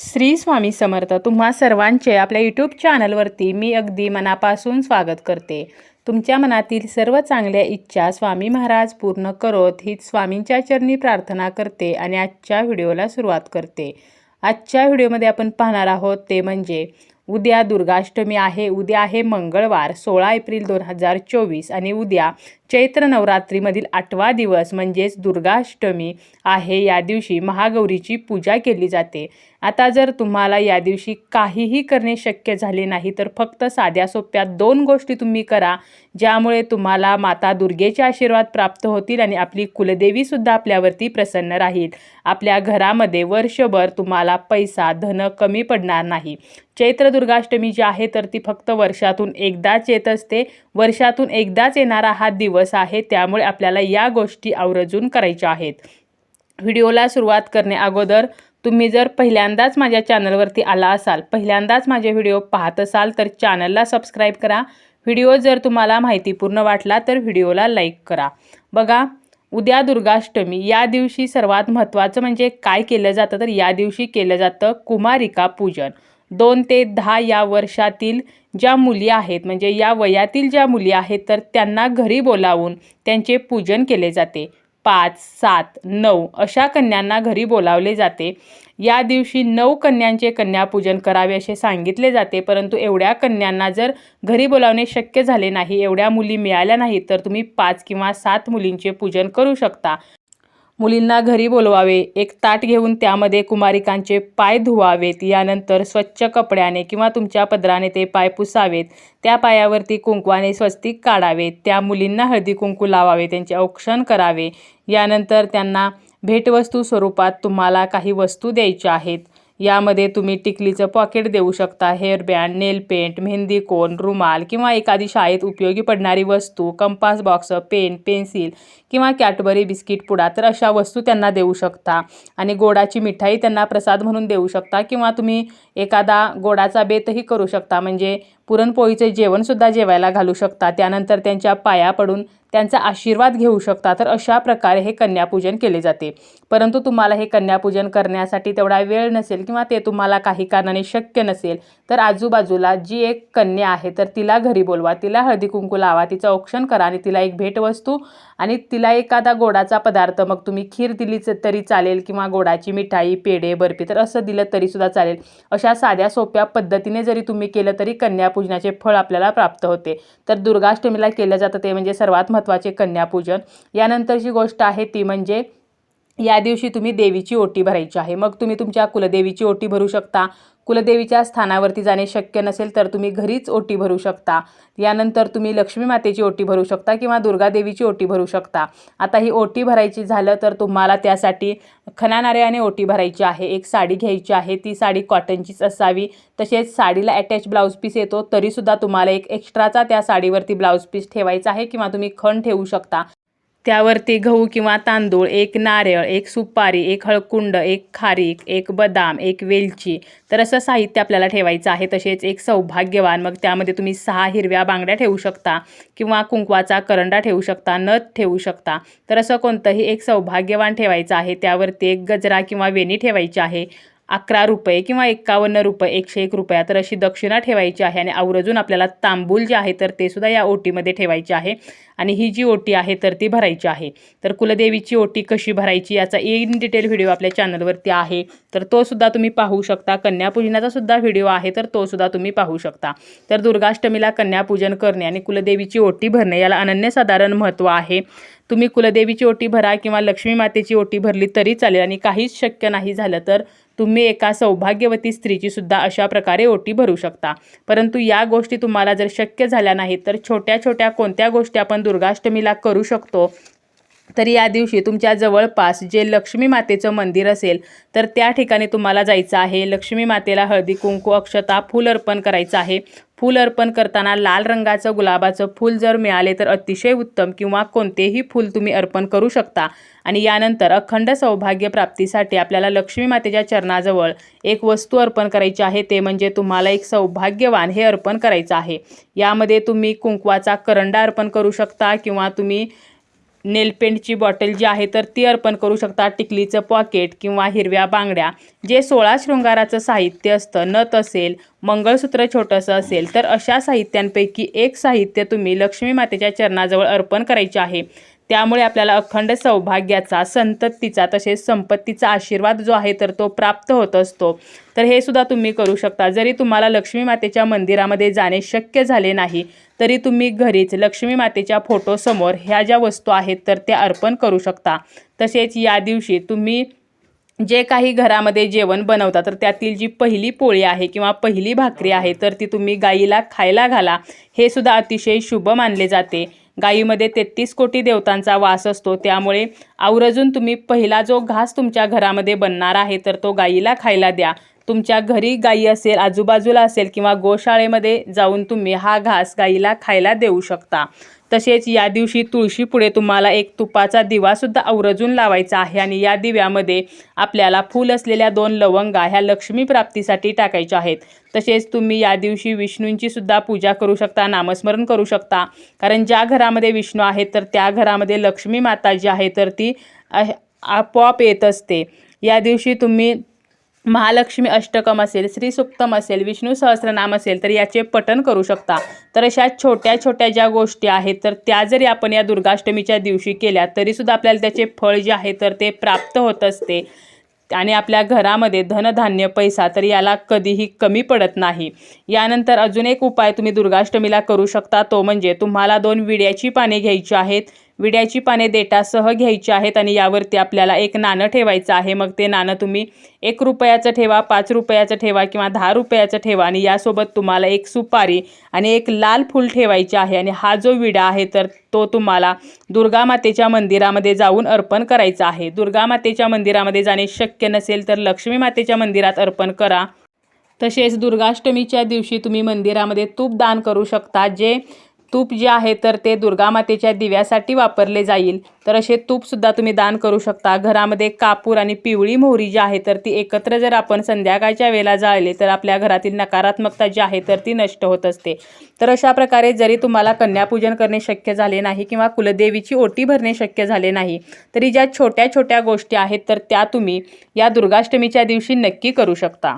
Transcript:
श्री स्वामी समर्थ तुम्हा सर्वांचे आपल्या यूट्यूब चॅनलवरती मी अगदी मनापासून स्वागत करते. तुमच्या मनातील सर्व चांगल्या इच्छा स्वामी महाराज पूर्ण करोत हीच स्वामींच्या चरणी प्रार्थना करते आणि आजच्या व्हिडिओला सुरुवात करते. आजच्या व्हिडिओमध्ये आपण पाहणार आहोत ते म्हणजे उद्या दुर्गाष्टमी आहे उद्या आहे मंगळवार सोळा एप्रिल दोन हजार चोवीस आणि उद्या चैत्र नवरात्रीमधील आठवा दिवस म्हणजेच दुर्गाष्टमी आहे. या दिवशी महागौरीची पूजा केली जाते. आता जर तुम्हाला या दिवशी काहीही करणे शक्य झाले नाही तर फक्त साध्या सोप्या दोन गोष्टी तुम्ही करा ज्यामुळे तुम्हाला माता दुर्गेचे आशीर्वाद प्राप्त होतील आणि आपली कुलदेवीसुद्धा आपल्यावरती प्रसन्न राहील. आपल्या घरामध्ये वर्षभर तुम्हाला पैसा धन कमी पडणार नाही. चैत्र दुर्गाष्टमी जी आहे तर ती फक्त वर्षातून एकदाच येत असते. वर्षातून एकदाच येणारा हा दिवस आहे त्यामुळे आपल्याला या गोष्टी आवर्जून करायच्या आहेत. व्हिडिओला सुरुवात करणे अगोदर तुम्ही जर पहिल्यांदाच माझ्या चॅनलवरती आला असाल पहिल्यांदाच माझे व्हिडिओ पाहत असाल तर चॅनलला सबस्क्राईब करा. व्हिडिओ जर तुम्हाला माहितीपूर्ण वाटला तर व्हिडिओला लाईक करा. बघा उद्या दुर्गाष्टमी या दिवशी सर्वात महत्त्वाचं म्हणजे काय केलं जातं? तर या दिवशी केलं जातं कुमारिका पूजन. दोन ते दहा या वर्षातील ज्या मुली आहेत म्हणजे या वयातील ज्या मुली आहेत तर त्यांना घरी बोलावून त्यांचे पूजन केले जाते. पाच सात नऊ अशा कन्यांना घरी बोलावले जाते. या दिवशी नऊ कन्यांचे कन्यापूजन करावे असे सांगितले जाते परंतु एवढ्या कन्यांना जर घरी बोलावणे शक्य झाले नाही एवढ्या मुली मिळाल्या नाहीत तर तुम्ही पाच किंवा सात मुलींचे पूजन करू शकता. मुलींना घरी बोलवावे एक ताट घेऊन त्यामध्ये कुमारिकांचे पाय धुवावेत यानंतर स्वच्छ कपड्याने किंवा तुमच्या पदराने ते पाय पुसावेत त्या पायावरती कुंकवाने स्वस्तिक काढावेत त्या मुलींना हळदी कुंकू लावावे त्यांचे औक्षण करावे यानंतर त्यांना भेटवस्तू स्वरूपात तुम्हाला काही वस्तू द्यायच्या आहेत. यामध्ये तुम्ही टिकलीचं पॉकेट देऊ शकता. Hairband nail paint mehndi cone रुमाल किंवा एखादी शाळेत उपयोगी पडणारी वस्तू कंपास बॉक्स पेन पेन्सिल किंवा कॅटबरी बिस्किट पुडा तर अशा वस्तू त्यांना देऊ शकता. आणि गोडाची मिठाई त्यांना प्रसाद म्हणून देऊ शकता किंवा तुम्ही एखादा गोडाचा बेतही करू शकता. म्हणजे पुरणपोळीचे जेवणसुद्धा जेवायला घालू शकता. त्यानंतर त्यांच्या पाया पडून त्यांचा आशीर्वाद घेऊ शकता. तर अशा प्रकारे हे कन्यापूजन केले जाते. परंतु तुम्हाला हे कन्यापूजन करण्यासाठी तेवढा वेळ नसेल किंवा ते तुम्हाला काही कारणाने शक्य नसेल तर आजूबाजूला जी एक कन्या आहे तर तिला घरी बोलवा. तिला हळदी कुंकू लावा. तिचं औक्षण करा आणि तिला एक भेटवस्तू आणि तिला एखादा गोडाचा पदार्थ मग तुम्ही खीर दिलीच तरी चालेल किंवा गोडाची मिठाई पेढे बर्फी तर असं दिलं तरीसुद्धा चालेल. अशा साध्या सोप्या पद्धतीने जरी तुम्ही केलं तरी कन्यापूजनाचे फळ आपल्याला प्राप्त होते. तर दुर्गाष्टमीला केलं जातं ते म्हणजे सर्वात महत्त्वाचे कन्यापूजन. यानंतरची गोष्ट आहे ती म्हणजे या दिवशी तुम्ही देवीची ओटी भरायची आहे. मग तुम्ही तुमच्या कुलदेवीची ओटी भरू शकता. कुलदेवीच्या स्थानावरती जाणे शक्य नसेल तर तुम्ही घरीच ओटी भरू शकता. यानंतर तुम्ही लक्ष्मी मातेची ओटी भरू शकता किंवा दुर्गादेवीची ओटी भरू शकता. आता ही ओटी भरायची झालं तर तुम्हाला त्यासाठी खनानारयाने ओटी भरायची आहे. एक साडी घ्यायची आहे. ती साडी कॉटनचीच असावी. तसेच साडीला अटॅच ब्लाऊज पीस येतो. तरीसुद्धा तुम्हाला एक एक्स्ट्राचा त्या साडीवरती ब्लाऊज पीस ठेवायचा आहे किंवा तुम्ही खण ठेवू शकता. त्यावरती गहू किंवा तांदूळ एक नारळ एक सुपारी एक हळकुंड एक खारीक एक बदाम एक वेलची. तर असं साहित्य आपल्याला ठेवायचं आहे. तसेच एक सौभाग्यवान मग त्यामध्ये तुम्ही सहा हिरव्या बांगड्या ठेवू शकता किंवा कुंकवाचा करंडा ठेवू शकता नथ ठेवू शकता. तर असं कोणतंही एक सौभाग्यवान ठेवायचं आहे. त्यावरती एक गजरा किंवा वेणी ठेवायची आहे. अकरा रुपये किंवा एक्कावन्न रुपये एकशे एक रुपया तर अशी दक्षिणा ठेवायची आहे आणि आवर्जून आपल्याला तांबूल जे आहे तर ते सुद्धा या ओटीमध्ये ठेवायचे आहे आणि ही जी ओटी आहे तर ती भरायची आहे. तर कुलदेवीची ओटी कशी भरायची याचा इन डिटेल व्हिडिओ आपल्या चॅनलवरती आहे. तर तो सुद्धा तुम्ही पाहू शकता. कन्यापूजनाचा सुद्धा व्हिडिओ आहे तर तो सुद्धा तुम्ही पाहू शकता. तर दुर्गाष्टमीला कन्यापूजन करणे आणि कुलदेवीची ओटी भरणे याला अनन्यसाधारण महत्त्व आहे. तुम्ही कुलदेवीची ओटी भरा किंवा लक्ष्मी मातेची ओटी भरली तरी चालेल आणि काहीच शक्य नाही झालं तर तुम्ही एका सौभाग्यवती स्त्रीची सुद्धा अशा प्रकारे ओटी भरू शकता. परंतु या गोष्टी तुम्हाला जर शक्य झाल्या नाहीत तर छोट्या छोट्या कोणत्या गोष्टी आपण दुर्गाष्टमीला करू शकतो? तर या दिवशी तुमच्या जवळपास जे लक्ष्मी मातेचं मंदिर असेल तर त्या ठिकाणी तुम्हाला जायचं आहे. लक्ष्मी मातेला हळदी कुंकू अक्षता फूल अर्पण करायचं आहे. फूल अर्पण करताना लाल रंगाचं गुलाबाचं फूल जर मिळाले तर अतिशय उत्तम किंवा कोणतेही फूल तुम्ही अर्पण करू शकता. आणि यानंतर अखंड सौभाग्य प्राप्तीसाठी आपल्याला लक्ष्मी मातेच्या चरणाजवळ एक वस्तू अर्पण करायची आहे. ते म्हणजे तुम्हाला एक सौभाग्यवान हे अर्पण करायचं आहे. यामध्ये तुम्ही कुंकवाचा करंडा अर्पण करू शकता किंवा तुम्ही नेलपेंटची बॉटल जी आहे तर ती अर्पण करू शकता टिकलीचं पॉकेट किंवा हिरव्या बांगड्या. जे सोळा शृंगाराचं साहित्य असतं नथ असेल मंगळसूत्र छोटंसं असेल तर अशा साहित्यांपैकी एक साहित्य तुम्ही लक्ष्मी मातेच्या चरणाजवळ अर्पण करायचे आहे. त्यामुळे आपल्याला अखंड सौभाग्याचा संततीचा तसेच संपत्तीचा आशीर्वाद जो आहे तर तो प्राप्त होत असतो. तर हे सुद्धा तुम्ही करू शकता. जरी तुम्हाला लक्ष्मी मातेच्या मंदिरामध्ये जाणे शक्य झाले नाही तरी तुम्ही घरीच लक्ष्मी मातेच्या फोटोसमोर ह्या ज्या वस्तू आहेत तर त्या अर्पण करू शकता. तसेच या दिवशी तुम्ही जे काही घरामध्ये जेवण बनवता तर त्यातील जी पहिली पोळी आहे किंवा पहिली भाकरी आहे तर ती तुम्ही गाईला खायला घाला. हे सुद्धा अतिशय शुभ मानले जाते. गायीमध्ये तेहतीस कोटी देवतांचा वास असतो. त्यामुळे आवर्जून तुम्ही पहिला जो घास तुमच्या घरामध्ये बनणार आहे तर तो गायीला खायला द्या. तुमच्या घरी गायी असेल आजूबाजूला असेल किंवा गोशाळेमध्ये जाऊन तुम्ही हा घास गाईला खायला देऊ शकता. तसेच या दिवशी तुळशीपुढे तुम्हाला एक तुपाचा दिवासुद्धा आवर्जून लावायचा आहे आणि या दिव्यामध्ये आपल्याला फूल असलेल्या दोन लवंगा ह्या लक्ष्मी प्राप्तीसाठी टाकायच्या आहेत. तसेच तुम्ही या दिवशी विष्णूंची सुद्धा पूजा करू शकता नामस्मरण करू शकता. कारण ज्या घरामध्ये विष्णू आहेत तर त्या घरामध्ये लक्ष्मी माता जी आहे तर ती आपोआप येत असते. या दिवशी तुम्ही महालक्ष्मी अष्टकम असेल श्री सुप्तम असेल विष्णू सहस्रनाम असेल तर याचे पठण करू शकता. तर अशा छोट्या छोट्या ज्या गोष्टी आहेत तर त्या जरी आपण या दुर्गाष्टमीच्या दिवशी केल्या तरीसुद्धा आपल्याला त्याचे फळ जे आहे तर ते प्राप्त होत असते. आणि आपल्या घरामध्ये धनधान्य पैसा तर याला कधीही कमी पडत नाही. यानंतर अजून एक उपाय तुम्ही दुर्गाष्टमीला करू शकता तो म्हणजे तुम्हाला दोन विड्याची पाने घ्यायची आहेत विड्याची पाने देटासह घ्यायची आहेत आणि यावरती आपल्याला एक नाणं ठेवायचं आहे. मग ते नाणं तुम्ही एक रुपयाचं ठेवा पाच रुपयाचं ठेवा किंवा दहा रुपयाचं ठेवा आणि यासोबत तुम्हाला एक सुपारी आणि एक लाल फूल ठेवायचे आहे. आणि हा जो विडा आहे तर तो तुम्हाला दुर्गा मातेच्या मंदिरामध्ये जाऊन अर्पण करायचा आहे. दुर्गा मातेच्या मंदिरामध्ये जाणे शक्य नसेल तर लक्ष्मी मातेच्या मंदिरात अर्पण करा. तसेच दुर्गाष्टमीच्या दिवशी तुम्ही मंदिरामध्ये तूप दान करू शकता जे तूप जे आहे तर ते दुर्गामातेच्या दिव्यासाठी वापरले जाईल. तर असे तूपसुद्धा तुम्ही दान करू शकता. घरामध्ये कापूर आणि पिवळी मोहरी जी आहे तर ती एकत्र जर आपण संध्याकाळच्या वेळेला जाळले तर आपल्या घरातील नकारात्मकता जी आहे तर ती नष्ट होत असते. तर अशा प्रकारे जरी तुम्हाला कन्यापूजन करणे शक्य झाले नाही किंवा कुलदेवीची ओटी भरणे शक्य झाले नाही तरी ज्या छोट्या छोट्या गोष्टी आहेत तर त्या तुम्ही या दुर्गाष्टमीच्या दिवशी नक्की करू शकता.